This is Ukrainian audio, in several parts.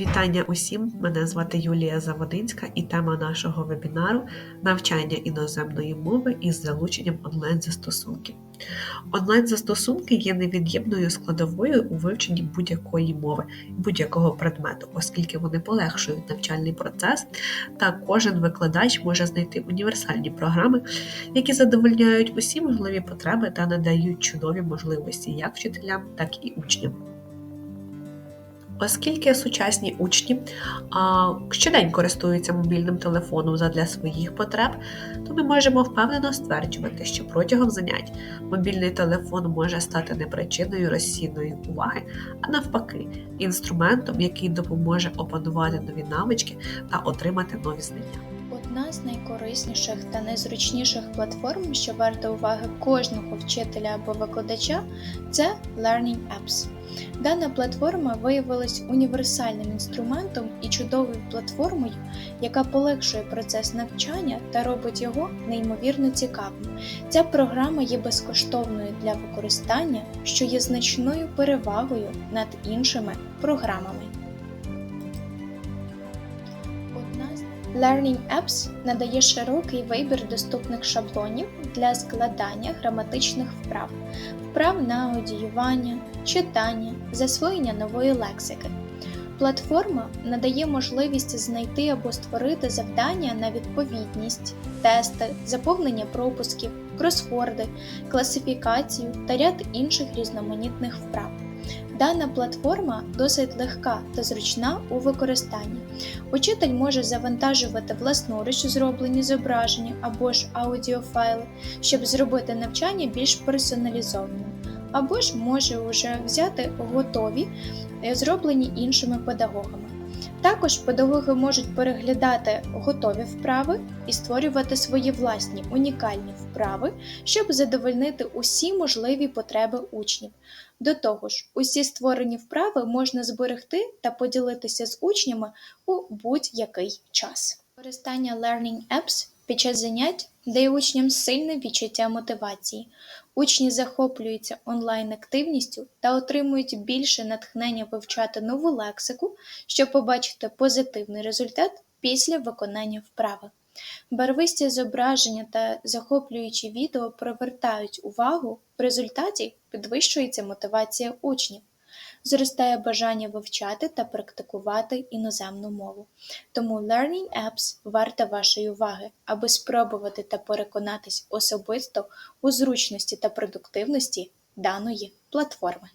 Вітання усім! Мене звати Юлія Заводинська і тема нашого вебінару навчання іноземної мови із залученням онлайн-застосунків. Онлайн-застосунки є невід'ємною складовою у вивченні будь-якої мови, будь-якого предмету, оскільки вони полегшують навчальний процес, та кожен викладач може знайти універсальні програми, які задовольняють усі можливі потреби та надають чудові можливості як вчителям, так і учням. Оскільки сучасні учні а, щодень користуються мобільним телефоном задля своїх потреб, то ми можемо впевнено стверджувати, що протягом занять мобільний телефон може стати не причиною розсійної уваги, а навпаки, інструментом, який допоможе опанувати нові навички та отримати нові знання. Одна з найкорисніших та найзручніших платформ, що варта уваги кожного вчителя або викладача, це Learning Apps. Дана платформа виявилась універсальним інструментом і чудовою платформою, яка полегшує процес навчання та робить його неймовірно цікавим. Ця програма є безкоштовною для використання, що є значною перевагою над іншими програмами. Learning Apps надає широкий вибір доступних шаблонів для складання граматичних вправ, вправ на аудіювання, читання, засвоєння нової лексики. Платформа надає можливість знайти або створити завдання на відповідність, тести, заповнення пропусків, кросворди, класифікацію та ряд інших різноманітних вправ. Дана платформа досить легка та зручна у використанні. Учитель може завантажувати власноруч зроблені зображення або ж аудіофайли, щоб зробити навчання більш персоналізованим, або ж може вже взяти готові, е, зроблені іншими педагогами. Також педагоги можуть переглядати готові вправи і створювати свої власні унікальні вправи, щоб задовольнити усі можливі потреби учнів. До того ж, усі створені вправи можна зберегти та поділитися з учнями у будь-який час. Користання Learning Apps під час занять дає учням сильне відчуття мотивації. Учні захоплюються онлайн-активністю та отримують більше натхнення вивчати нову лексику, щоб побачити позитивний результат після виконання вправи. Барвисті зображення та захоплюючі відео привертають увагу, в результаті підвищується мотивація учнів, зростає бажання вивчати та практикувати іноземну мову. Тому Learning Apps варта вашої уваги, аби спробувати та переконатись особисто у зручності та продуктивності даної платформи.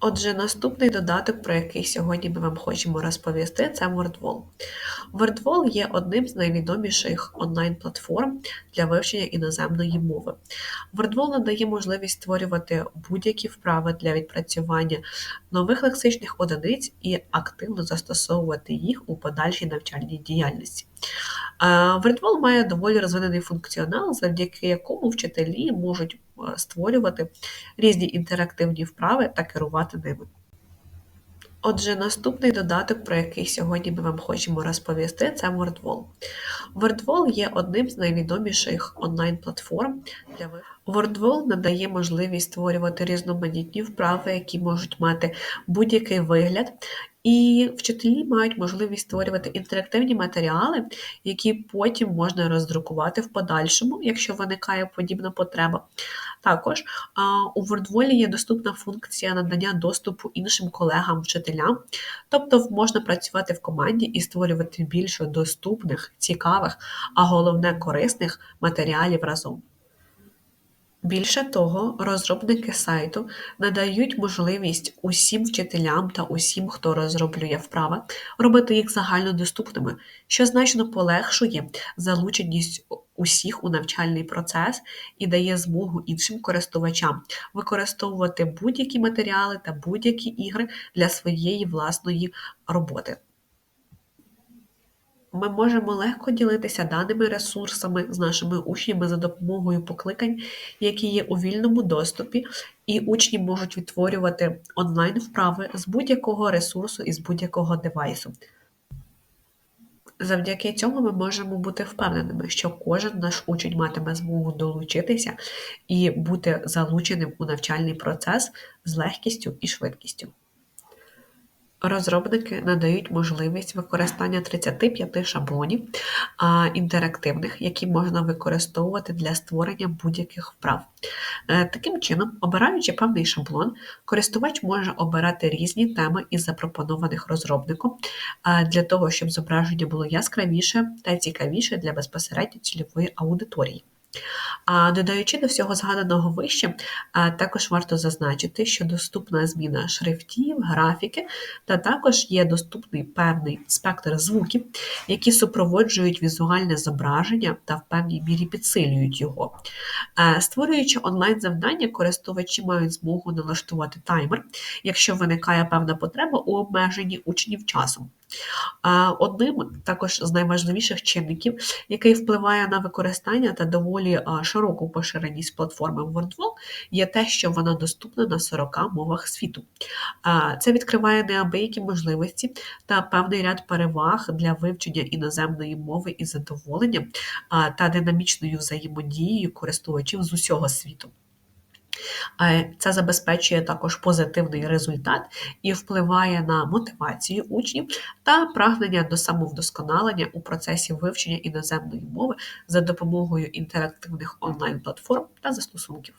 Отже, наступний додаток, про який сьогодні ми вам хочемо розповісти, це WordWall. WordWall є одним з найвідоміших онлайн-платформ для вивчення іноземної мови. WordWall надає можливість створювати будь-які вправи для відпрацювання нових лексичних одиниць і активно застосовувати їх у подальшій навчальній діяльності. WordWall має доволі розвинений функціонал, завдяки якому вчителі можуть створювати різні інтерактивні вправи та керувати ними. Отже, наступний додаток, про який сьогодні ми вам хочемо розповісти, це WordWall. WordWall є одним з найвідоміших онлайн-платформ для WordWall надає можливість створювати різноманітні вправи, які можуть мати будь-який вигляд, і вчителі мають можливість створювати інтерактивні матеріали, які потім можна роздрукувати в подальшому, якщо виникає подібна потреба. Також у WordWall є доступна функція надання доступу іншим колегам-вчителям, тобто можна працювати в команді і створювати більше доступних, цікавих, а головне корисних матеріалів разом. Більше того, розробники сайту надають можливість усім вчителям та усім, хто розроблює вправи, робити їх загальнодоступними, що значно полегшує залученість усіх у навчальний процес і дає змогу іншим користувачам використовувати будь-які матеріали та будь-які ігри для своєї власної роботи. Ми можемо легко ділитися даними ресурсами з нашими учнями за допомогою покликань, які є у вільному доступі, і учні можуть відтворювати онлайн-вправи з будь-якого ресурсу і з будь-якого девайсу. Завдяки цьому ми можемо бути впевненими, що кожен наш учень матиме змогу долучитися і бути залученим у навчальний процес з легкістю і швидкістю. Розробники надають можливість використання 35 шаблонів а, інтерактивних, які можна використовувати для створення будь-яких вправ. Е, Таким чином, обираючи певний шаблон, користувач може обирати різні теми із запропонованих розробником для того, щоб зображення було яскравіше та цікавіше для безпосередньо цільової аудиторії. Додаючи до всього згаданого вище, також варто зазначити, що доступна зміна шрифтів, графіки, та також є доступний певний спектр звуків, які супроводжують візуальне зображення та в певній мірі підсилюють його. Створюючи онлайн-завдання, користувачі мають змогу налаштувати таймер, якщо виникає певна потреба у обмеженні учнів часом. Одним також з найважливіших чинників, який впливає на використання та доволі широку поширеність платформи WordWall, є те, що вона доступна на 40 мовах світу. Це відкриває неабиякі можливості та певний ряд переваг для вивчення іноземної мови із задоволенням та динамічною взаємодією користувачів з усього світу. Е, Це забезпечує також позитивний результат і впливає на мотивацію учнів та прагнення до самовдосконалення у процесі вивчення іноземної мови за допомогою інтерактивних онлайн-платформ та застосунків.